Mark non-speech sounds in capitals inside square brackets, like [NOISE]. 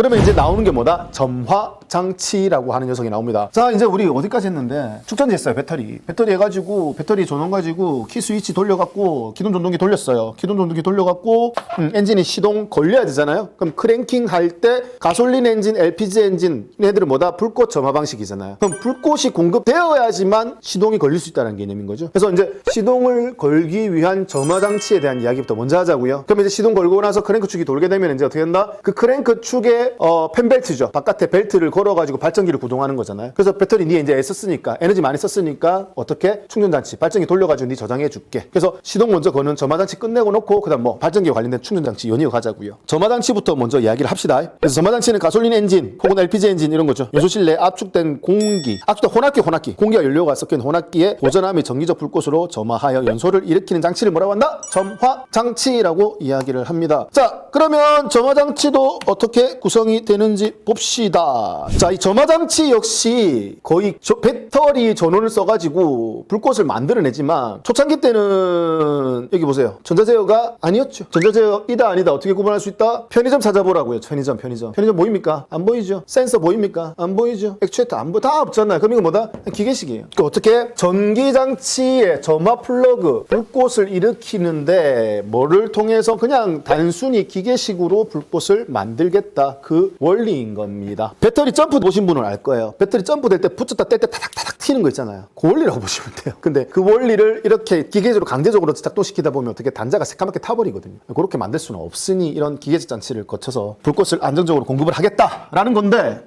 그러면 이제 나오는 게 뭐다? 점화 장치라고 하는 녀석이 나옵니다. 자, 이제 우리 어디까지 했는데 축전지 했어요, 배터리. 배터리 해가지고 배터리 전원 가지고 키 스위치 돌려갖고 기존 전동기 돌렸어요. 기존 전동기 돌려갖고 음, 엔진이 시동 걸려야 되잖아요. 그럼 크랭킹 할 때 가솔린 엔진, LPG 엔진 얘들은 뭐다? 불꽃 점화 방식이잖아요. 그럼 불꽃이 공급되어야지만 시동이 걸릴 수 있다는 개념인 거죠. 그래서 이제 시동을 걸기 위한 점화 장치에 대한 이야기부터 먼저 하자고요. 그럼 이제 시동 걸고 나서 크랭크 축이 돌게 되면 이제 어떻게 된다? 그 크랭크 축에 어, 펜벨트죠. 바깥에 벨트를 걸어가지고 발전기를 구동하는 거잖아요. 그래서 배터리 니 이제 썼으니까 에너지 많이 썼으니까 어떻게 충전 장치 발전기 돌려가지고 니 저장해 줄게. 그래서 시동 먼저 거는 점화 장치 끝내고 놓고 그다음 뭐 발전기 관련된 충전 장치 연이어 가자고요. 점화 장치부터 먼저 이야기를 합시다. 그래서 점화 장치는 가솔린 엔진 혹은 LPG 엔진 이런 거죠. 요소실 내 압축된 공기, 압축된 혼합기, 혼합기, 공기와 연료가 섞인 혼합기에 고전함이 전기적 불꽃으로 점화하여 연소를 일으키는 장치를 뭐라고 한다? 점화 장치라고 이야기를 합니다. 자, 그러면 점화 장치도 어떻게 구성 이 되는지 봅시다. 자, 이 점화 장치 역시 거의 저- 배터리 전원을 써가지고 불꽃을 만들어내지만 초창기 때는 여기 보세요. 전자제어가 아니었죠. 전자제어이다 아니다 어떻게 구분할 수 있다? 편의점 찾아보라고요. 편의점, 편의점. 편의점 보입니까? 안 보이죠. 센서 보입니까? 안 보이죠. 액추에이터 안 보, 다 없잖아요. 그럼 이거 뭐다? 기계식이에요. 그 어떻게 전기 장치의 점화 플러그 불꽃을 일으키는데 뭐를 통해서 그냥 단순히 기계식으로 불꽃을 만들겠다 그 원리인 겁니다. 배터리 점프 보신 분은 알 거예요. 배터리 점프 될 때 붙였다 뗄 때 타닥타닥 튀는 거 있잖아요. 그 원리라고 [LAUGHS] 보시면 돼요. 근데 그 원리를 이렇게 기계적으로 강제적으로 작동시키다 보면 어떻게 단자가 새까맣게 타버리거든요. 그렇게 만들 수는 없으니 이런 기계적 장치를 거쳐서 불꽃을 안정적으로 공급을 하겠다라는 건데